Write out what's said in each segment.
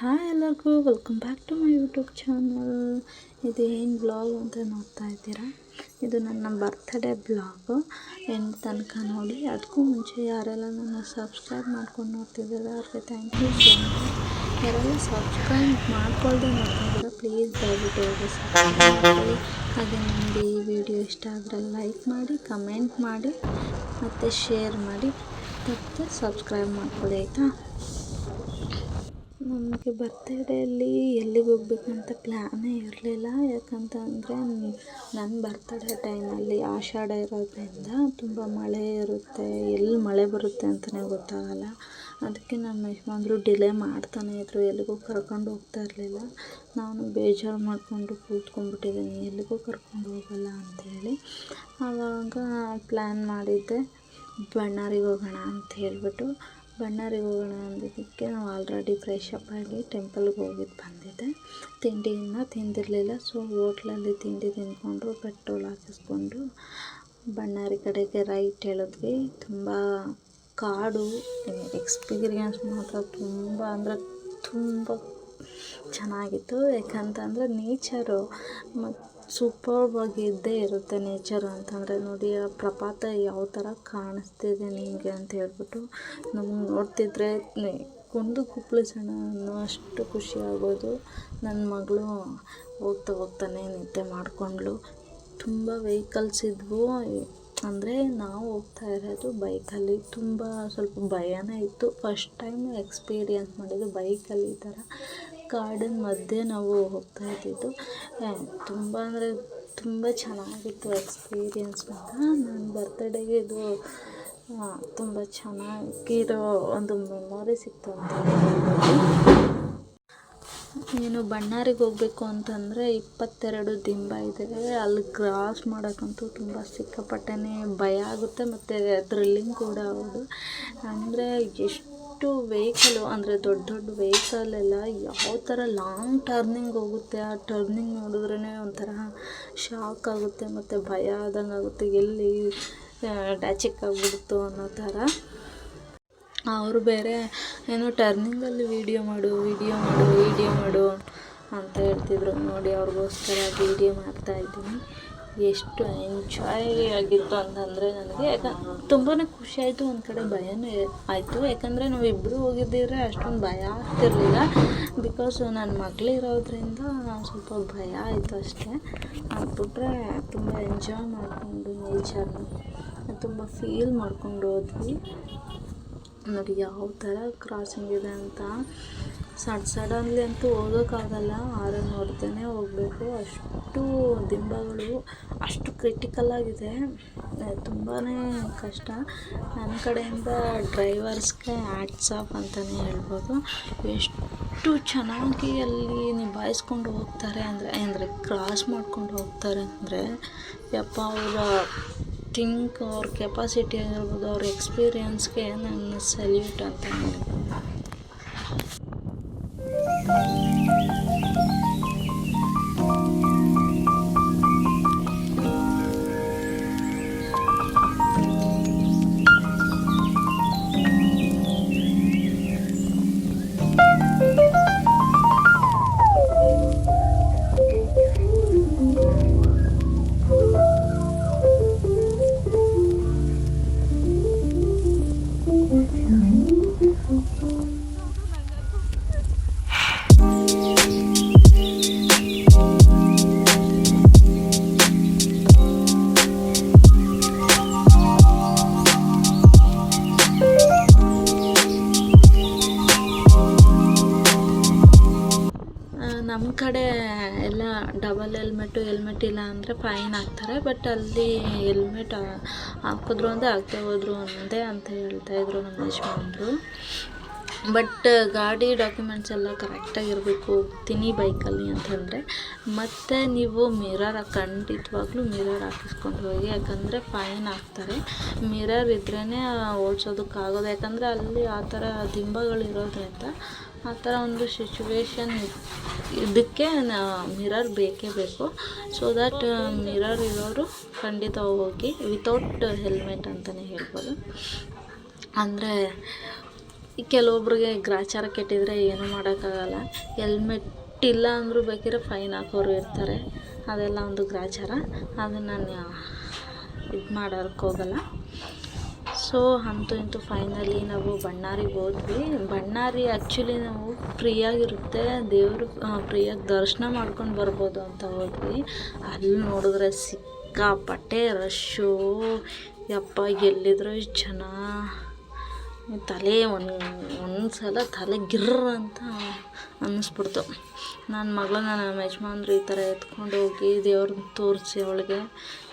Hi ಎಲ್ಲರಿಗೂ welcome back to my YouTube channel ಇದು ಏನು ಬ್ಲಾಗ್ ಅಂತ ನೋಡ್ತಾ ಇದ್ದೀರಾ? ಇದು ನನ್ನ ಬರ್ತ್ಡೇ ಬ್ಲಾಗು ಎಂಡ್ ತನಕ ನೋಡಿ ಅದಕ್ಕೂ ಮುಂಚೆ ಯಾರೆಲ್ಲ ನನ್ನ ಸಬ್ಸ್ಕ್ರೈಬ್ ಮಾಡ್ಕೊಂಡು ನೋಡ್ತಿದ್ದಾರೆ, ಅವ್ರಿಗೆ ಥ್ಯಾಂಕ್ ಯು ಸೊ ಮಚ್ ಯಾರೆಲ್ಲ ಸಬ್ಸ್ಕ್ರೈಬ್ ಮಾಡ್ಕೊಳ್ದೆ ನೋಡ್ತಿದ್ದೀರ ಪ್ಲೀಸ್ ದಯವಿಟ್ಟು ಹೋಗಿ ಸಬ್ಸ್ಕ್ರೈಬ್ ಹಾಗೆ ನಿಮಗೆ ಈ ವಿಡಿಯೋ ಇಷ್ಟ ಆದರೆ ಲೈಕ್ ಮಾಡಿ ಕಮೆಂಟ್ ಮಾಡಿ, ಮತ್ತು ಶೇರ್ ಮಾಡಿ. ಮತ್ತೆ ಸಬ್ಸ್ಕ್ರೈಬ್ ಮಾಡ್ಕೊಳ್ಳಿ ಆಯಿತಾ? ನಮಗೆ ಬರ್ತಡೇಲಿ ಎಲ್ಲಿಗೆ ಹೋಗ್ಬೇಕಂತ ಪ್ಲ್ಯಾನೇ ಇರಲಿಲ್ಲ. ಯಾಕಂತಂದರೆ ನನ್ನ ಬರ್ತಡೇ ಟೈಮಲ್ಲಿ ಆಷಾಢ ಇರೋದ್ರಿಂದ ತುಂಬ ಮಳೆ ಇರುತ್ತೆ. ಎಲ್ಲಿ ಮಳೆ ಬರುತ್ತೆ ಅಂತಲೇ ಗೊತ್ತಾಗಲ್ಲ. ಅದಕ್ಕೆ ನಮ್ಮ ಯಜಮಾನ್ರು ಡಿಲೇ ಮಾಡ್ತಾನೆ ಇದ್ದರು ಎಲ್ಲಿಗೂ ಕರ್ಕೊಂಡು ಹೋಗ್ತಾ ಇರಲಿಲ್ಲ. ನಾನು ಬೇಜಾರು ಮಾಡಿಕೊಂಡು ಕೂತ್ಕೊಂಡ್ಬಿಟ್ಟಿದ್ದೀನಿ ಎಲ್ಲಿಗೂ ಕರ್ಕೊಂಡು ಹೋಗಲ್ಲ ಅಂಥೇಳಿ ಆವಾಗ ಪ್ಲ್ಯಾನ್ ಮಾಡಿದ್ದೆ, ಬಳ್ಳಾರಿಗೆ ಹೋಗೋಣ ಅಂತ ಹೇಳ್ಬಿಟ್ಟು. ಬಳ್ಳಾರಿಗೆ ಹೋಗೋಣ ಅಂದಿದ್ದಕ್ಕೆ ನಾವು ಆಲ್ರೆಡಿ ಫ್ರೆಶ್ ಅಪ್ ಆಗಿ ಟೆಂಪಲ್ಗೆ ಹೋಗಿದ್ದು ಬಂದಿದ್ದೆ ತಿಂಡಿಯನ್ನು ತಿಂದಿರಲಿಲ್ಲ ಸೊ ಹೋಟ್ಲಲ್ಲಿ ತಿಂಡಿ ತಿಂದ್ಕೊಂಡು ಪೆಟ್ರೋಲ್ ಹಾಕಿಸ್ಕೊಂಡು ಬಣ್ಣಾರಿ ಕಡೆಗೆ ರೈಟ್ ಹೇಳಿದ್ವಿ. ತುಂಬ ಕಾಡು ಎಕ್ಸ್ಪೀರಿಯನ್ಸ್ ಮಾತ್ರ ತುಂಬ ಅಂದರೆ ತುಂಬ ಚೆನ್ನಾಗಿತ್ತು. ಯಾಕಂತಂದರೆ ನೇಚರು ಮತ್ತು ಸೂಪರ್ಬಾಗಿ ಇದ್ದೇ ಇರುತ್ತೆ ನೇಚರ್ ಅಂತಂದರೆ ನೋಡಿ, ಆ ಪ್ರಪಾತ ಯಾವ ಥರ ಕಾಣಿಸ್ತಿದೆ ನಿಮಗೆ ಅಂತ ಹೇಳ್ಬಿಟ್ಟು ನಮ್ಗೆ ನೋಡ್ತಿದ್ರೆ ಕುಂದು ಕುಪ್ಪಳಿಸೋಣ ಅನ್ನೋ ಅಷ್ಟು ಖುಷಿ ಆಗೋದು ನನ್ನ ಮಗಳು ಹೋಗ್ತಾ ಹೋಗ್ತಾನೆ ನಿದ್ದೆ ಮಾಡಿಕೊಂಡ್ಳು. ತುಂಬ ವೆಹಿಕಲ್ಸ್ ಇದ್ವು. ಅಂದರೆ ನಾವು ಹೋಗ್ತಾ ಇರೋದು ಬೈಕಲ್ಲಿ ತುಂಬ ಸ್ವಲ್ಪ ಭಯನೇ ಇತ್ತು. ಫಸ್ಟ್ ಟೈಮ್ ಎಕ್ಸ್ಪೀರಿಯನ್ಸ್ ಮಾಡಿದ್ದು ಬೈಕಲ್ಲಿ ಈ ಥರ ಕಾಡಿನ ಮಧ್ಯೆ ನಾವು ಹೋಗ್ತಾ ಇದ್ದಿದ್ದು. ತುಂಬ ಅಂದರೆ ತುಂಬ ಚೆನ್ನಾಗಿತ್ತು ಎಕ್ಸ್ಪೀರಿಯನ್ಸ್ ಅಂತ ನನ್ನ ಬರ್ತಡೇಗೆ ಇದು ತುಂಬ ಚೆನ್ನಾಗಿರೋ ಒಂದು ಮೆಮೊರಿ ಸಿಕ್ತು ಅಂತ ನೀನು ಬಣ್ಣಾರಿಗೆ ಹೋಗಬೇಕು ಅಂತಂದರೆ ಇಪ್ಪತ್ತೆರಡು ದಿಂಬ ಇದೆ. ಅಲ್ಲಿ ಕ್ರಾಸ್ ಮಾಡೋಕ್ಕಂತೂ ತುಂಬ ಸಿಕ್ಕಾಪಟ್ಟೆ ಭಯ ಆಗುತ್ತೆ ಮತ್ತು ಥ್ರಿಲ್ಲಿಂಗ್ ಕೂಡ ಹೌದು. ಅಂದರೆ ಎಷ್ಟು ಎಷ್ಟು ವೆಹಿಕಲು ಅಂದರೆ ದೊಡ್ಡ ದೊಡ್ಡ ವೆಹಿಕಲೆಲ್ಲ ಯಾವ ಥರ ಲಾಂಗ್ ಟರ್ನಿಂಗ್ ಹೋಗುತ್ತೆ ಆ ಟರ್ನಿಂಗ್ ನೋಡಿದ್ರೇ ಒಂಥರ ಶಾಕ್ ಆಗುತ್ತೆ ಮತ್ತು ಭಯ ಆದಂಗೆ ಆಗುತ್ತೆ ಎಲ್ಲಿ ಡ್ಯಾಚಿಕ್ ಆಗಿಬಿಡ್ತು ಅನ್ನೋ ಥರ. ಅವರು ಬೇರೆ ಏನು ಟರ್ನಿಂಗಲ್ಲಿ ವೀಡಿಯೋ ಮಾಡು ವೀಡಿಯೋ ಮಾಡು ವೀಡಿಯೋ ಮಾಡು ಅಂತ ಹೇಳ್ತಿದ್ರು. ನೋಡಿ ಅವ್ರಿಗೋಸ್ಕರ ವೀಡಿಯೋ ಮಾಡ್ತಾಯಿದ್ದೀನಿ ಎಷ್ಟು ಎಂಜಾಯ್ ಆಗಿತ್ತು ಅಂತಂದರೆ ನನಗೆ ಯಾಕ ತುಂಬಾ ಖುಷಿ ಆಯಿತು, ಒಂದು ಕಡೆ ಭಯನೂ ಆಯಿತು. ಯಾಕಂದರೆ ನಾವು ಇಬ್ಬರು ಹೋಗಿದ್ದಿದ್ರೆ ಅಷ್ಟೊಂದು ಭಯ ಆಗ್ತಿರಲಿಲ್ಲ. ಬಿಕಾಸ್ ನನ್ನ ಮಗಳಿರೋದ್ರಿಂದ ಸ್ವಲ್ಪ ಭಯ ಆಯಿತು ಅಷ್ಟೇ. ಆಗ್ಬಿಟ್ರೆ ತುಂಬ ಎಂಜಾಯ್ ಮಾಡಿಕೊಂಡು ನೇಚರ್ನ ತುಂಬ ಫೀಲ್ ಮಾಡ್ಕೊಂಡು ಹೋದ್ವಿ. ನೋಡಿ, ಯಾವ ಥರ ಕ್ರಾಸಿಂಗ್ ಇದೆ ಅಂತ. ಸಡ್ ಸಡನ್ಲಿ ಅಂತೂ ಹೋಗೋಕ್ಕಾಗಲ್ಲ. ಆರನ್ ನೋಡ್ತಾನೆ ಹೋಗಬೇಕು. ಅಷ್ಟು ದಿಂಬಗಳು ಅಷ್ಟು ಕ್ರಿಟಿಕಲ್ ಆಗಿದೆ. ತುಂಬಾ ಕಷ್ಟ. ನನ್ನ ಕಡೆಯಿಂದ ಡ್ರೈವರ್ಸ್ಗೆ ಆ್ಯಟ್ಸ್ ಆಫ್ ಅಂತಲೇ ಹೇಳ್ಬೋದು. ಎಷ್ಟು ಚೆನ್ನಾಗಿ ಅಲ್ಲಿ ನಿಭಾಯಿಸ್ಕೊಂಡು ಹೋಗ್ತಾರೆ ಅಂದರೆ ಅಂದರೆ ಕ್ರಾಸ್ ಮಾಡ್ಕೊಂಡು ಹೋಗ್ತಾರೆ ಅಂದರೆ, ಯಪ್ಪ ಅವರ ಥಿಂಕ್ ಅವ್ರ ಕೆಪಾಸಿಟಿ ಆಗಿರ್ಬೋದು, ಅವ್ರ ಎಕ್ಸ್ಪೀರಿಯನ್ಸ್ಗೆ ನನ್ನ ಸಲ್ಯೂಟ್ ಅಂತ ಹೇಳ್ಬೋದು. ಫೈನ್ ಹಾಕ್ತಾರೆ ಬಟ್ ಅಲ್ಲಿ ಹೆಲ್ಮೆಟ್ ಹಾಕಿದ್ರು ಒಂದೇ ಹಾಕದೆ ಹೋದ್ರು ಒಂದೇ ಅಂತ ಹೇಳ್ತಾ ಇದ್ರು ನಮ್ಮ ಯಜಮಾನ್ರು. ಬಟ್ ಗಾಡಿ ಡಾಕ್ಯುಮೆಂಟ್ಸ್ ಎಲ್ಲ ಕರೆಕ್ಟಾಗಿರಬೇಕು ಹೋಗ್ತೀನಿ ಬೈಕಲ್ಲಿ ಅಂತಂದರೆ ಮತ್ತು ನೀವು ಮಿರರ್ ಖಂಡಿತವಾಗ್ಲೂ ಮಿರರ್ ಹಾಕಿಸ್ಕೊಂಡು ಹೋಗಿ, ಯಾಕಂದರೆ ಫೈನ್ ಹಾಕ್ತಾರೆ ಮಿರರ್ ಇದ್ರೇ ಓಡಿಸೋದಕ್ಕಾಗೋದು. ಯಾಕಂದರೆ ಅಲ್ಲಿ ಆ ಥರ ದಿಂಬಗಳಿರೋದ್ರಿಂದ ಆ ಥರ ಒಂದು ಸಿಚುವೇಶನ್ ಇದಕ್ಕೆ ಮಿರರ್ ಬೇಕೇ ಬೇಕು. ಸೊ ದ್ಯಾಟ್ ಮಿರರ್ ಇರೋರು ಖಂಡಿತ ಹೋಗಿ ವಿತೌಟ್ ಹೆಲ್ಮೆಟ್ ಅಂತಲೇ ಹೇಳ್ಬೋದು. ಅಂದರೆ ಕೆಲವೊಬ್ರಿಗೆ ಗ್ರಾಚಾರ ಕೆಟ್ಟಿದರೆ ಏನೂ ಮಾಡೋಕ್ಕಾಗಲ್ಲ. ಹೆಲ್ಮೆಟ್ ಇಲ್ಲ ಅಂದರೂ ಬೇಕಿದ್ರೆ ಫೈನ್ ಹಾಕೋರು ಇರ್ತಾರೆ. ಅದೆಲ್ಲ ಒಂದು ಗ್ರಾಚಾರ. ಅದನ್ನು ನಾನು ಇದು ಮಾಡೋಕ್ಕೆ ಹೋಗಲ್ಲ. ಸೊ ಅಂತೂ ಇಂತೂ ಫೈನಲಿ ನಾವು ಬಣ್ಣಾರಿಗೆ ಹೋದ್ವಿ. ಬಣ್ಣಾರಿ ಆ್ಯಕ್ಚುಲಿ ನಾವು ಫ್ರೀಯಾಗಿರುತ್ತೆ. ದೇವರು ಫ್ರೀಯಾಗಿ ದರ್ಶನ ಮಾಡ್ಕೊಂಡು ಬರ್ಬೋದು ಅಂತ ಹೋದ್ವಿ. ಅಲ್ಲಿ ನೋಡಿದ್ರೆ ಸಿಕ್ಕಾಪಟ್ಟೆ ರಶ್ಶು ಯಪ್ಪ, ಎಲ್ಲಿದ್ರು ಜನ. ತಲೆ ಒಂದು ಒಂದು ಸಲ ತಲೆ ಗಿರ್ರ್ ಅಂತ ಅನ್ನಿಸ್ಬಿಡ್ತು. ನನ್ನ ಮಗಳನ್ನ ನಮ್ಮ ಯಜಮಾನ್ರು ಈ ಥರ ಎತ್ಕೊಂಡು ಹೋಗಿ ದೇವ್ರನ್ನ ತೋರಿಸಿ ಅವಳಿಗೆ,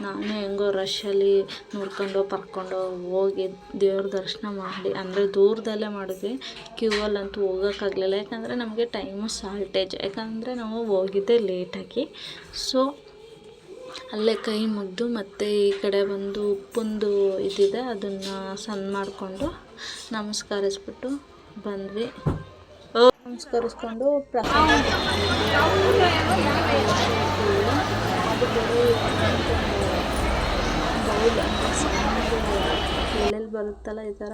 ನಾನು ಹೆಂಗೋ ರಶ್ಶಲ್ಲಿ ನೋಡ್ಕೊಂಡು ಪರ್ಕೊಂಡು ಹೋಗಿ ದೇವ್ರ ದರ್ಶನ ಮಾಡಿ, ಅಂದರೆ ದೂರದಲ್ಲೇ ಮಾಡಿದ್ವಿ ಕ್ಯೂ ಅಲ್ಲಂತೂ ಹೋಗೋಕ್ಕಾಗಲಿಲ್ಲ ಯಾಕಂದರೆ ನಮಗೆ ಟೈಮು ಶಾರ್ಟೇಜ್ ಯಾಕಂದರೆ ನಾವು ಹೋಗಿದ್ದೆ ಲೇಟಾಗಿ ಸೊ ಅಲ್ಲೇ ಕೈ ಮುಗಿದು ಮತ್ತು ಈ ಕಡೆ ಒಂದು ಉಪ್ಪುಂದು ಇದಿದೆ, ಅದನ್ನು ಸಣ್ಣ ಮಾಡಿಕೊಂಡು ನಮಸ್ಕರಿಸ್ಬಿಟ್ಟು ಬಂದ್ವಿ. ನಮಸ್ಕರಿಸ್ಕೊಂಡು ಪ್ರಸಾದ ಎಲ್ಲೆಲ್ಲಿ ಬರುತ್ತಲ್ಲ ಈ ಥರ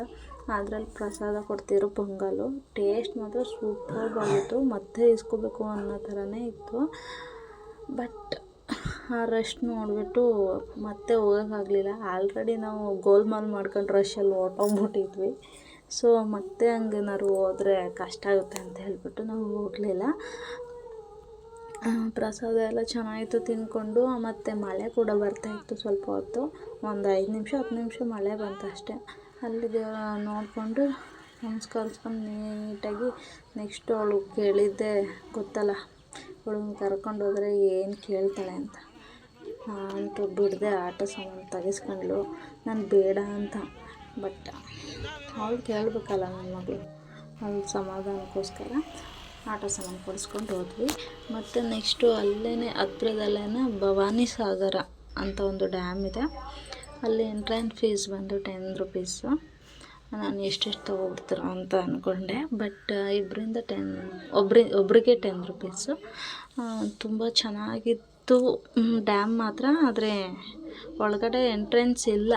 ಅದರಲ್ಲಿ ಪ್ರಸಾದ ಕೊಡ್ತಿದ್ರು ಪೊಂಗಲ್ಲು ಟೇಸ್ಟ್ ಮಾತ್ರ ಸೂಪರ್ ಆಗಿತ್ತು ಮತ್ತೆ ಇಸ್ಕೋಬೇಕು ಅನ್ನೋ ಥರನೇ ಇತ್ತು. ಬಟ್ ಆ ರಶ್ ನೋಡಿಬಿಟ್ಟು ಮತ್ತೆ ಹೋಗೋಕ್ಕಾಗಲಿಲ್ಲ. ಆಲ್ರೆಡಿ ನಾವು ಗೋಲ್ಮಾಲ್ ಮಾಡ್ಕೊಂಡು ರಶಲ್ಲಿ ಹೊರ್ಟೋಗ್ಬಿಟ್ಟಿದ್ವಿ. ಸೊ ಮತ್ತೆ ಹಂಗೇನಾದ್ರು ಹೋದರೆ ಕಷ್ಟ ಆಗುತ್ತೆ ಅಂತ ಹೇಳಿಬಿಟ್ಟು ನಾವು ಹೋಗಲಿಲ್ಲ. ಪ್ರಸಾದ ಎಲ್ಲ ಚೆನ್ನಾಗಿತ್ತು ತಿಂದ್ಕೊಂಡು ಮತ್ತು ಮಳೆ ಕೂಡ ಬರ್ತಾಯಿತ್ತು ಸ್ವಲ್ಪ ಹೊತ್ತು. ಒಂದು ಐದು ನಿಮಿಷ, ಹತ್ತು ನಿಮಿಷ ಮಳೆ ಬಂತು ಅಷ್ಟೇ. ಅಲ್ಲಿ ನೋಡಿಕೊಂಡು ನಮಸ್ಕರಿಸ್ಕೊಂಡು ನೀಟಾಗಿ ನೆಕ್ಸ್ಟ್ ಅವಳು ಕೇಳಿದ್ದೆ, ಗೊತ್ತಲ್ಲ ಅವಳನ್ನ ಕರ್ಕೊಂಡು ಹೋದರೆ ಏನು ಕೇಳ್ತಾಳೆ ಅಂತ. ನಾನು ಬಿಡದೆ ಆಟೋ ಸಾಮಾನು ತೆಗೆಸ್ಕೊಂಡ್ಳು ನಾನು ಬೇಡ ಅಂತ. ಬಟ್ ಅವಳು ಕೇಳಬೇಕಲ್ಲ ನನ್ನ ಮಗಳು. ಅವ್ಳ ಸಮಾಧಾನಕ್ಕೋಸ್ಕರ ಆಟ ಸಾಮಾನು ಕೊಡಿಸ್ಕೊಂಡು ಹೋದ್ವಿ. ಮತ್ತು ನೆಕ್ಸ್ಟು ಅಲ್ಲೇ ಹತ್ರದಲ್ಲೇ ಭವಾನಿ ಸಾಗರ ಅಂತ ಒಂದು ಡ್ಯಾಮ್ ಇದೆ. ಅಲ್ಲಿ ಎಂಟ್ರೆನ್ಸ್ ಫೀಸ್ ಬಂದು ಟೆನ್ ರುಪೀಸು ನಾನು ಎಷ್ಟೆಷ್ಟು ತೊಗೊಬಿಡ್ತೀರೋ ಅಂತ ಅಂದ್ಕೊಂಡೆ ಬಟ್ ಇಬ್ಬರಿಂದ ಟೆನ್ ಒಬ್ರಿ ಒಬ್ಬರಿಗೆ ಟೆನ್ ರುಪೀಸು ತುಂಬ ಚೆನ್ನಾಗಿತ್ತು ಡ್ಯಾಮ್ ಮಾತ್ರ. ಆದರೆ ಒಳಗಡೆ ಎಂಟ್ರೆನ್ಸ್ ಇಲ್ಲ.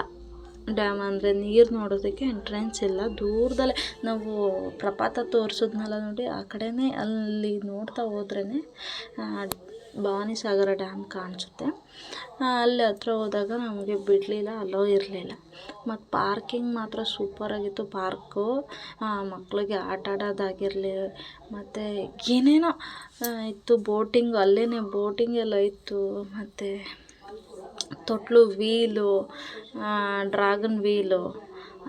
ಡ್ಯಾಮ್ ಅಂದರೆ ನೀರು ನೋಡೋದಕ್ಕೆ ಎಂಟ್ರೆನ್ಸ್ ಇಲ್ಲ. ದೂರದಲ್ಲೇ ನಾವು ಪ್ರಪಾತ ತೋರಿಸಿದ್ನಲ್ಲ ನೋಡಿ, ಆ ಕಡೆಯೇ ಅಲ್ಲಿ ನೋಡ್ತಾ ಹೋದ್ರೇ ಭವಾನಿ ಸಾಗರ ಡ್ಯಾಮ್ ಕಾಣಿಸುತ್ತೆ. ಅಲ್ಲಿ ಹತ್ರ ಹೋದಾಗ ನಮಗೆ ಬಿಡಲಿಲ್ಲ ಅಲೋ ಇರಲಿಲ್ಲ. ಮತ್ತು ಪಾರ್ಕಿಂಗ್ ಮಾತ್ರ ಸೂಪರಾಗಿತ್ತು ಪಾರ್ಕು ಮಕ್ಕಳಿಗೆ ಆಟ ಆಡೋದಾಗಿರಲಿ, ಮತ್ತು ಏನೇನೋ ಇತ್ತು. ಬೋಟಿಂಗ್ ಅಲ್ಲೇ ಬೋಟಿಂಗ್ ಎಲ್ಲ ಇತ್ತು. ಮತ್ತು ತೊಟ್ಲು ವೀಲು ಡ್ರಾಗನ್ ವೀಲು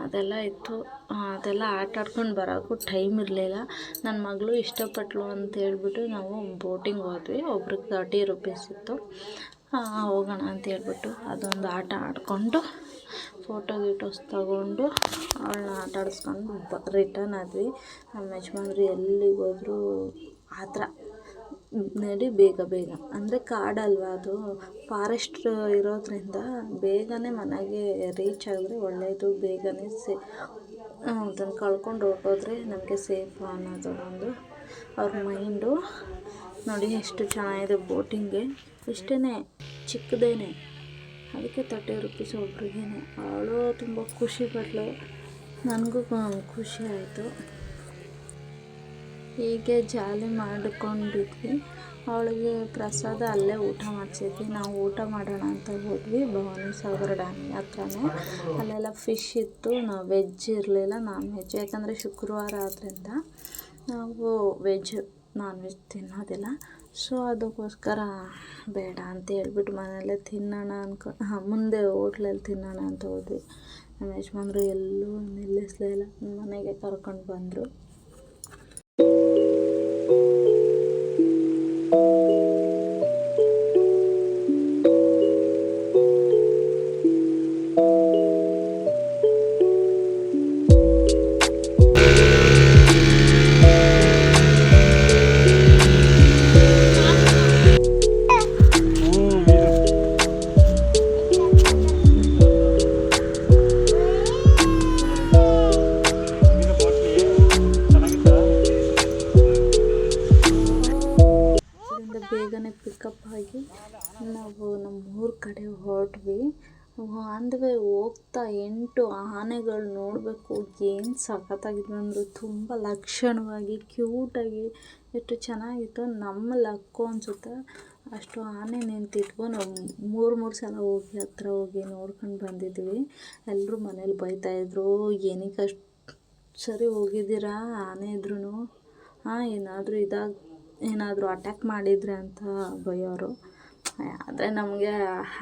ಅದೆಲ್ಲ ಇತ್ತು. ಅದೆಲ್ಲ ಆಟ ಆಡ್ಕೊಂಡು ಬರೋಕ್ಕೂ ಟೈಮ್ ಇರಲಿಲ್ಲ. ನನ್ನ ಮಗಳು ಇಷ್ಟಪಟ್ಟಳು ಅಂತ ಹೇಳ್ಬಿಟ್ಟು ನಾವು ಬೋಟಿಂಗ್ ಹೋದ್ವಿ. ಒಬ್ರಿಗೆ ತರ್ಟಿ ರುಪೀಸ್ ಇತ್ತು. ಹೋಗೋಣ ಅಂತ ಹೇಳ್ಬಿಟ್ಟು ಅದೊಂದು ಆಟ ಆಡಿಕೊಂಡು ಫೋಟೋ ಗೀಟೋಸ್ ತಗೊಂಡು ಅವಳನ್ನ ಆಟ ಆಡಿಸ್ಕೊಂಡು ಬ ರಿಟರ್ನ್ ಆದ್ವಿ. ನಮ್ಮ ಯಜಮಾನ್ರು ಎಲ್ಲಿಗೆ ಹೋದ್ರು ಆ ಥರ. ನಡಿ ಬೇಗ ಬೇಗ. ಅಂದರೆ ಕಾಡಲ್ವಾ ಅದು? ಫಾರೆಸ್ಟ್ ಇರೋದರಿಂದ ಬೇಗನೆ ಮನೆಗೆ ರೀಚ್ ಆದರೆ ಒಳ್ಳೆಯದು ಬೇಗನೆ ಸೇ ಅದನ್ನು ಕಳ್ಕೊಂಡು ಹೊರ್ಟೋದ್ರೆ ನಮಗೆ ಸೇಫ್ ಅನ್ನೋದು ಒಂದು ಅವ್ರ ಮೈಂಡು ನೋಡಿ ಎಷ್ಟು ಚೆನ್ನಾಗಿದೆ ಬೋಟಿಂಗೆ ಇಷ್ಟೇ ಚಿಕ್ಕದೇನೆ. ಅದಕ್ಕೆ ತರ್ಟಿ ರುಪೀಸ್ ಒಬ್ರಿಗೇ ಅವಳು ತುಂಬ ಖುಷಿ ಪಟ್ಲು. ನನಗೂ ಖುಷಿ ಆಯಿತು. ಹೀಗೆ ಜಾಲಿ ಮಾಡಿಕೊಂಡಿದ್ವಿ. ಅವಳಿಗೆ ಪ್ರಸಾದ ಅಲ್ಲೇ ಊಟ ಮಾಡಿಸಿದ್ವಿ. ನಾವು ಊಟ ಮಾಡೋಣ ಅಂತ ಹೋದ್ವಿ ಭವಾನಿ ಸಾಗರ ಡ್ಯಾಮ್ ಹತ್ರನೇ. ಅಲ್ಲೆಲ್ಲ ಫಿಶ್ ಇತ್ತು. ನಾವು ವೆಜ್ ಇರಲಿಲ್ಲ ನಾನ್ ವೆಜ್ ಯಾಕಂದರೆ ಶುಕ್ರವಾರ ಆದ್ದರಿಂದ ನಾವು ವೆಜ್ ನಾನ್ ವೆಜ್ ತಿನ್ನೋದಿಲ್ಲ. ಸೊ ಅದಕ್ಕೋಸ್ಕರ ಬೇಡ ಅಂತ ಹೇಳ್ಬಿಟ್ಟು ಮನೆಯಲ್ಲೇ ತಿನ್ನೋಣ ಅನ್ಕೊ, ಹಾಂ, ಮುಂದೆ ಹೋಟ್ಲಲ್ಲಿ ತಿನ್ನೋಣ ಅಂತ ಹೋದ್ವಿ. ನಮ್ಮ ಯಜಮಾನ್ರು ಎಲ್ಲೂ ನಿಲ್ಲಿಸಲೇ ಇಲ್ಲ. ಮನೆಗೆ ಕರ್ಕೊಂಡು ಬಂದರು. thank you ಹೋಗ್ತಾ ಎಂಟು ಆನೆಗಳು ನೋಡಬೇಕು. ಏನು ಸಖತ್ತಾಗಿದ್ವು ಅಂದರು ತುಂಬ ಲಕ್ಷಣವಾಗಿ ಕ್ಯೂಟಾಗಿ ಎಷ್ಟು ಚೆನ್ನಾಗಿತ್ತು ನಮ್ಮ ಲಕ್ಕು ಅನಿಸುತ್ತೆ. ಅಷ್ಟು ಆನೆ ನಿಂತಿದ್ವು ನಾವು ಮೂರು ಮೂರು ಸಲ ಹೋಗಿ ಹತ್ರ ಹೋಗಿ ನೋಡ್ಕೊಂಡು ಬಂದಿದ್ವಿ. ಎಲ್ಲರೂ ಮನೇಲಿ ಬೈತಾಯಿದ್ರು ಏನಕ್ಕೆ ಅಷ್ಟು ಸರಿ ಹೋಗಿದ್ದೀರಾ ಆನೆ ಇದ್ರೂ ಹಾಂ, ಏನಾದರೂ ಇದಾಗ ಏನಾದರೂ ಅಟ್ಯಾಕ್ ಮಾಡಿದರೆ ಅಂತ ಬೈಯೋರು. ಆದರೆ ನಮಗೆ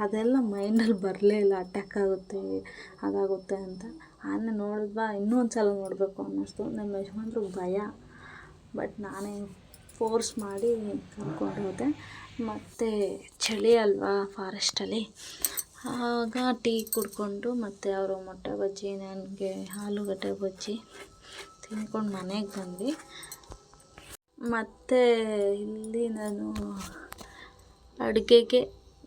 ಅದೆಲ್ಲ ಮೈಂಡಲ್ಲಿ ಬರಲೇ ಇಲ್ಲ ಅಟ್ಯಾಕ್ ಆಗುತ್ತೆ, ಅದಾಗುತ್ತೆ ಅಂತ. ಆನೆ ನೋಡಿದ್ವಾ ಇನ್ನೂ ಒಂದು ಸಲ ನೋಡಬೇಕು ಅನ್ನಿಸ್ತು. ನಮ್ಮ ಯಜಮಾನ್ರು ಭಯ. ಬಟ್ ನಾನೇ ಫೋರ್ಸ್ ಮಾಡಿ ಕರ್ಕೊಂಡು ಹೋದೆ. ಮತ್ತು ಚಳಿ ಅಲ್ವಾ ಫಾರೆಸ್ಟಲ್ಲಿ ಆಗ ಟೀ ಕುಡ್ಕೊಂಡು ಮತ್ತು ಅವರು ಮೊಟ್ಟೆ ಬಜ್ಜಿ, ನನಗೆ ಆಲೂಗಡ್ಡೆ ಬಜ್ಜಿ ತಿನ್ಕೊಂಡು ಮನೆಗೆ ಬಂದ್ವಿ. ಮತ್ತು ಇಲ್ಲಿ ನಾನು ಅಡುಗೆಗೆ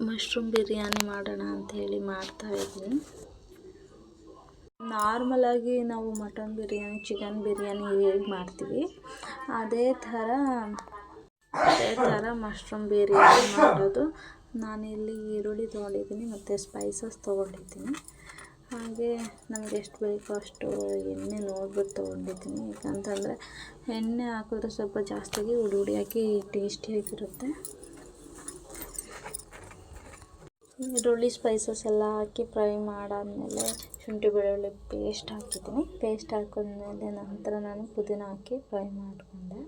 ಮಶ್ರೂಮ್ ಬಿರಿಯಾನಿ ಮಾಡೋಣ ಅಂಥೇಳಿ ಮಾಡ್ತಾಯಿದ್ದೀನಿ ನಾರ್ಮಲಾಗಿ ನಾವು ಮಟನ್ ಬಿರಿಯಾನಿ ಚಿಕನ್ ಬಿರಿಯಾನಿ ಹೇಗೆ ಮಾಡ್ತೀವಿ, ಅದೇ ಥರ ಅದೇ ಥರ ಮಶ್ರೂಮ್ ಬಿರಿಯಾನಿ ಮಾಡೋದು. ನಾನಿಲ್ಲಿ ಈರುಳ್ಳಿ ತೊಗೊಂಡಿದ್ದೀನಿ ಮತ್ತು ಸ್ಪೈಸಸ್ ತೊಗೊಂಡಿದ್ದೀನಿ. ಹಾಗೆ ನಮ್ಗೆ ಎಷ್ಟು ಬೇಕೋ ಅಷ್ಟು ಎಣ್ಣೆ ನೋಡ್ಬಿಟ್ಟು ತೊಗೊಂಡಿದ್ದೀನಿ. ಯಾಕಂತಂದರೆ ಎಣ್ಣೆ ಹಾಕಿದ್ರೆ ಸ್ವಲ್ಪ ಜಾಸ್ತಿಯಾಗಿ ಹುಡಿ ಹುಡಿಯಾಗಿ ಟೇಸ್ಟಿಯಾಗಿರುತ್ತೆ ಈರುಳ್ಳಿ ಸ್ಪೈಸಸ್ ಎಲ್ಲ ಹಾಕಿ ಫ್ರೈ ಮಾಡಾದಮೇಲೆ ಶುಂಠಿ ಬೆಳ್ಳುಳ್ಳಿ ಪೇಸ್ಟ್ ಹಾಕಿದ್ದೀನಿ. ಪೇಸ್ಟ್ ಹಾಕಿದ್ಮೇಲೆ ನಂತರ ನಾನು ಪುದೀನ ಹಾಕಿ ಫ್ರೈ ಮಾಡಿಕೊಂಡೆ.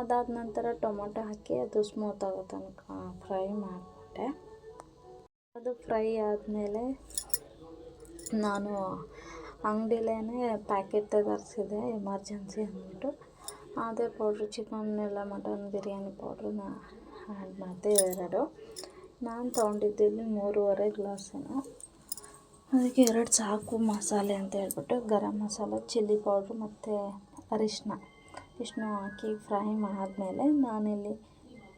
ಅದಾದ ನಂತರ ಟೊಮೊಟೊ ಹಾಕಿ ಅದು ಸ್ಮೂತ್ ಆಗೋ ತನಕ ಫ್ರೈ ಮಾಡಿಕೊಂಡೆ. ಅದು ಫ್ರೈ ಆದಮೇಲೆ ನಾನು ಅಂಗಡಿಲೇ ಪ್ಯಾಕೆಟ್ ತರಿಸಿದೆ ಎಮರ್ಜೆನ್ಸಿ ಅಂದ್ಬಿಟ್ಟು. ಅದೇ ಪೌಡ್ರು ಚಿಕನ್ ಎಲ್ಲ ಮಟನ್ ಬಿರಿಯಾನಿ ಪೌಡ್ರನ್ನ ಆ್ಯಡ್ ಮಾಡಿದೆ ಎರಡು ನಾನು ತೊಗೊಂಡಿದ್ದಿಲ್ಲಿ ಮೂರುವರೆ ಗ್ಲಾಸೇನೋ. ಅದಕ್ಕೆ ಎರಡು ಸಾಕು ಮಸಾಲೆ ಅಂತ ಹೇಳ್ಬಿಟ್ಟು ಗರಂ ಮಸಾಲ, ಚಿಲ್ಲಿ ಪೌಡ್ರು ಮತ್ತು ಅರಿಶಿನ ಇಷ್ಟನ್ನ ಹಾಕಿ ಫ್ರೈ ಮಾಡಿದ್ಮೇಲೆ ನಾನಿಲ್ಲಿ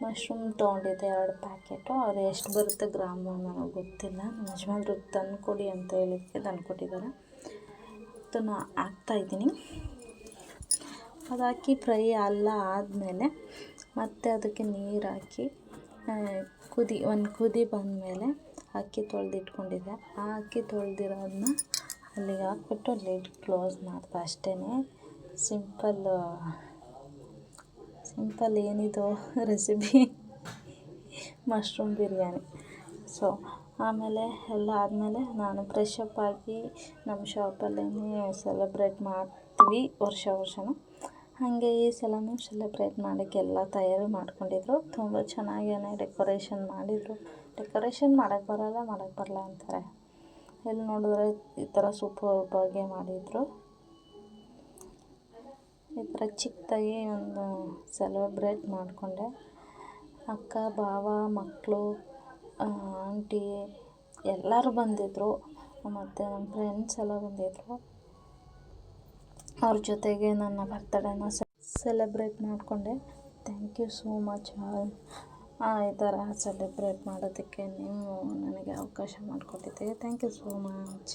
ಮಶ್ರೂಮ್ ತೊಗೊಂಡಿದ್ದೆ ಎರಡು ಪ್ಯಾಕೆಟು. ಅವ್ರು ಎಷ್ಟು ಬರುತ್ತೆ ಗ್ರಾಮು ನನಗೆ ಗೊತ್ತಿಲ್ಲ. ನಮ್ಮ ಯಜಮಾನ್ರು ತಂದುಕೊಡಿ ಅಂತ ಹೇಳಿದ್ದಕ್ಕೆ ತಂದುಕೊಟ್ಟಿದ್ದಾರೆ ಅದನ್ನು ಹಾಕ್ತಾಯಿದ್ದೀನಿ ಅದು ಅದಾಕಿ ಫ್ರೈ ಅಲ್ಲ ಆದಮೇಲೆ ಮತ್ತೆ ಅದಕ್ಕೆ ನೀರು ಹಾಕಿ ಕುದಿ, ಒಂದು ಕುದಿ ಬಂದಮೇಲೆ ಅಕ್ಕಿ ತೊಳೆದಿಟ್ಕೊಂಡಿದ್ದೆ. ಆ ಅಕ್ಕಿ ತೊಳೆದಿರೋದನ್ನ ಅಲ್ಲಿಗೆ ಹಾಕ್ಬಿಟ್ಟು ಲಿಡ್ ಕ್ಲೋಸ್ ಮಾಡಿದೆ ಅಷ್ಟೇ ಸಿಂಪಲ್ ಸಿಂಪಲ್ ಏನಿದು ರೆಸಿಪಿ? ಮಶ್ರೂಮ್ ಬಿರಿಯಾನಿ. ಸೊ, ಆಮೇಲೆ ಎಲ್ಲ ಆದಮೇಲೆ ನಾನು ಫ್ರೆಶ್ ಅಪ್ ಆಗಿ ನಮ್ಮ ಶಾಪಲ್ಲೇ ಸೆಲೆಬ್ರೇಟ್ ಮಾಡ್ತೀವಿ ವರ್ಷ ವರ್ಷವೂ ಹಾಗೆ ಈ ಸಲವೂ ಸೆಲೆಬ್ರೇಟ್ ಮಾಡೋಕ್ಕೆ ಎಲ್ಲ ತಯಾರಿ ಮಾಡ್ಕೊಂಡಿದ್ರು. ತುಂಬ ಚೆನ್ನಾಗೇ ಡೆಕೋರೇಷನ್ ಮಾಡಿದರು. ಡೆಕೋರೇಷನ್ ಮಾಡೋಕ್ಕೆ ಬರಲ್ಲ ಮಾಡೋಕ್ಕೆ ಬರಲ್ಲ ಅಂತಾರೆ. ಎಲ್ಲಿ ನೋಡಿದ್ರೆ ಈ ಥರ ಸೂಪರ್ಬಾಗಿ ಮಾಡಿದರು. ಈ ಥರ ಚಿಕ್ಕದಾಗಿ ಒಂದು ಸೆಲೆಬ್ರೇಟ್ ಮಾಡಿಕೊಂಡೆ. ಅಕ್ಕ, ಭಾವ ಮಕ್ಕಳು ಆಂಟಿ ಎಲ್ಲರೂ ಬಂದಿದ್ದರು ಮತ್ತು ನಮ್ಮ ಫ್ರೆಂಡ್ಸ್ ಎಲ್ಲ ಬಂದಿದ್ದರು ಅವ್ರ ಜೊತೆಗೆ ನನ್ನ ಬರ್ತಡೇನ ಸೆಲೆಬ್ರೇಟ್ ಮಾಡಿಕೊಂಡೆ. Thank you so much all ಈ ಥರ ಸೆಲೆಬ್ರೇಟ್ ಮಾಡೋದಕ್ಕೆ ನೀವು ನನಗೆ ಅವಕಾಶ ಮಾಡಿಕೊಟ್ಟಿದ್ದೀರಿ. Thank you so much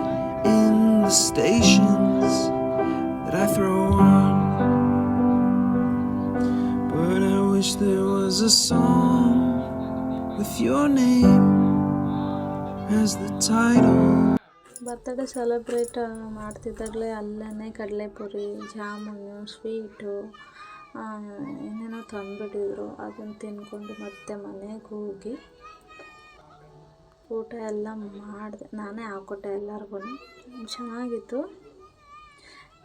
stations that I throw on. But I wish there was a song with your name as the title. Birthday celebrate ಮಾಡ್ತಿದ್ದಾಗಲೇ ಅಲ್ಲೇ ಕಡಲೆಪುರಿ jamun sweet ಏನೇನೋ ತಂದುಬಿಟ್ಟಿದ್ರು ಅದನ್ನು ತಿನ್ಕೊಂಡು ಮತ್ತೆ ಮನೆಗೆ ಹೋಗಿ ಊಟ ಎಲ್ಲ ಮಾಡಿದೆ, ನಾನೇ ಹಾಕ್ಕೊಟ್ಟೆ ಎಲ್ಲರಿಗೂ. ಚೆನ್ನಾಗಿತ್ತು.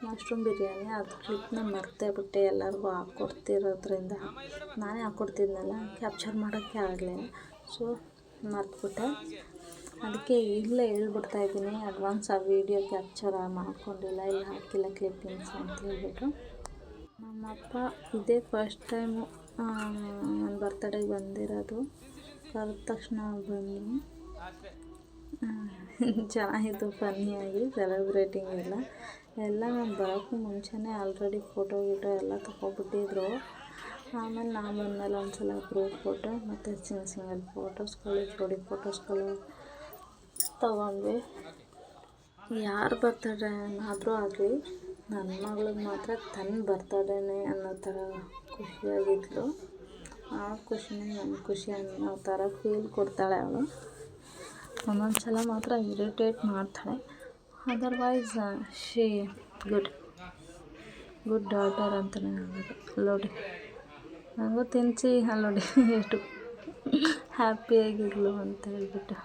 ಮಶ್ರೂಮ್ ಬಿರಿಯಾನಿ, ಅದು ಕ್ಲಿಪ್ನ ಮರ್ತೇ ಬಿಟ್ಟೆ ಎಲ್ಲರಿಗೂ ಹಾಕ್ಕೊಡ್ತಿರೋದ್ರಿಂದ ನಾನೇ ಹಾಕ್ಕೊಡ್ತಿದ್ನಲ್ಲ ಕ್ಯಾಪ್ಚರ್ ಮಾಡೋಕ್ಕೆ ಆಗಲಿಲ್ಲ ಸೊ, ಮರ್ತ್ಬಿಟ್ಟೆ. ಅದಕ್ಕೆ ಈಗಲೇ ಹೇಳ್ಬಿಡ್ತಾ ಇದ್ದೀನಿ, ಅಡ್ವಾನ್ಸ್ ಆ ವೀಡಿಯೋ ಕ್ಯಾಪ್ಚರ್ ಮಾಡ್ಕೊಂಡಿಲ್ಲ, ಇಲ್ಲ ಹಾಕಿಲ್ಲ ಕ್ಲಿಪ್ಪಿಂಗ್ಸ್ ಅಂತ ಹೇಳ್ಬಿಟ್ಟು. ನಮ್ಮಪ್ಪ ಇದೇ ಫಸ್ಟ್ ಟೈಮು ನನ್ನ ಬರ್ತಡೇಗೆ ಬಂದಿರೋದು. ಕರೆದ ತಕ್ಷಣ ಬಂದು ಚೆನ್ನಾಗಿತ್ತು ಫನ್ನಿಯಾಗಿ ಸೆಲೆಬ್ರೇಟಿಂಗ್ ಎಲ್ಲ. ಎಲ್ಲ ನಾನು ಬರೋಕ್ಕೂ ಮುಂಚೆನೇ ಆಲ್ರೆಡಿ ಫೋಟೋ ಗೀಟೋ ಎಲ್ಲ ತಗೊಬಿಟ್ಟಿದ್ರು ಆಮೇಲೆ ನಾನು ಬಂದಮೇಲೆ ಒಂದು ಸಲ ಗ್ರೂಪ್ ಫೋಟೋ ಮತ್ತು ಸಿಂಗ್ ಸಿಂಗಲ್ ಫೋಟೋಸ್ಗಳು ಜೋಡಿ ಫೋಟೋಸ್ಗಳು ತಗೊಂಡ್ವಿ. ಯಾರ ಬರ್ತಡೇ ಆದರೂ ಆಗಲಿ ನನ್ನ ಮಗಳಿಗೆ ಮಾತ್ರ ತನ್ನ ಬರ್ತಡೇನೇ ಅನ್ನೋ ಥರ ಖುಷಿಯಾಗಿದ್ಲು. ಆ ಖುಷಿನೇ ನನ್ನ ಖುಷಿ ಅನ್ನೋ ಥರ ಫೀಲ್ ಕೊಡ್ತಾಳೆ ಅವಳು. ಒಂದೊಂದು ಸಲ ಮಾತ್ರ ಇರಿಟೇಟ್ ಮಾಡ್ತಾಳೆ. Otherwise she good good daughter ಅಂತಲೇ ಹೇಳ್ಬೋದು. ಅಲ್ಲೋಡಿ ನನಗೂ ತಿನ್ನಿಸಿ ಅಲ್ಲೋಡಿ ಎಷ್ಟು ಹ್ಯಾಪಿಯಾಗಿರಲು ಅಂತ ಹೇಳ್ಬಿಟ್ಟು.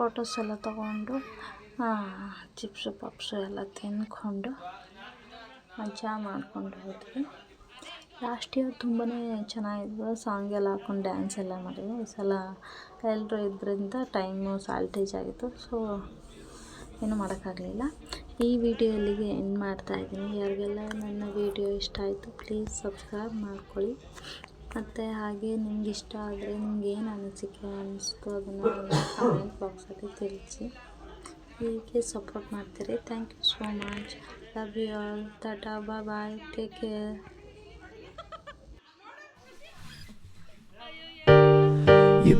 ಫೋಟೋಸ್ ಎಲ್ಲ ತೊಗೊಂಡು ಚಿಪ್ಸು ಪಪ್ಸು ಎಲ್ಲ ತಿಂದ್ಕೊಂಡು ಮಜಾ ಮಾಡ್ಕೊಂಡು ಹೋದ್ವಿ. ಲಾಸ್ಟ್ ಇಯರ್ ತುಂಬಾ ಚೆನ್ನಾಗಿದ್ವು. ಸಾಂಗ್ ಎಲ್ಲ ಹಾಕೊಂಡು ಡ್ಯಾನ್ಸ್ ಎಲ್ಲ ಮಾಡಿದ್ವಿ. ಈ ಸಲ ಎಲ್ಲರೂ ಇದ್ದರಿಂದ ಟೈಮು ಸಾಲ್ಟೇಜ್ ಆಗಿತ್ತು. ಸೊ ಏನೂ ಮಾಡೋಕ್ಕಾಗಲಿಲ್ಲ. ಈ ವಿಡಿಯೋ ಇಲ್ಲಿಗೆ ಎಂಡ್ ಮಾಡ್ತಾಯಿದ್ದೀನಿ ಯಾರಿಗೆಲ್ಲ ನನ್ನ ವಿಡಿಯೋ ಇಷ್ಟ ಆಯಿತು ಪ್ಲೀಸ್ ಸಬ್ಸ್ಕ್ರೈಬ್ ಮಾಡ್ಕೊಳ್ಳಿ. ಮತ್ತು ಹಾಗೆ ನಿಮ್ಗೆ ಇಷ್ಟ ಆದರೆ ನಿಮ್ಗೆ ಏನು ಅನಿಸಿಕೆ ಅನ್ನಿಸ್ತು ಅದನ್ನು ಕಮೆಂಟ್ ಬಾಕ್ಸಲ್ಲಿ ತಿಳಿಸಿ. ಹೀಗೆ ಸಪೋರ್ಟ್ ಮಾಡ್ತೀರಿ. Thank you so much love you all tata bye bye take care You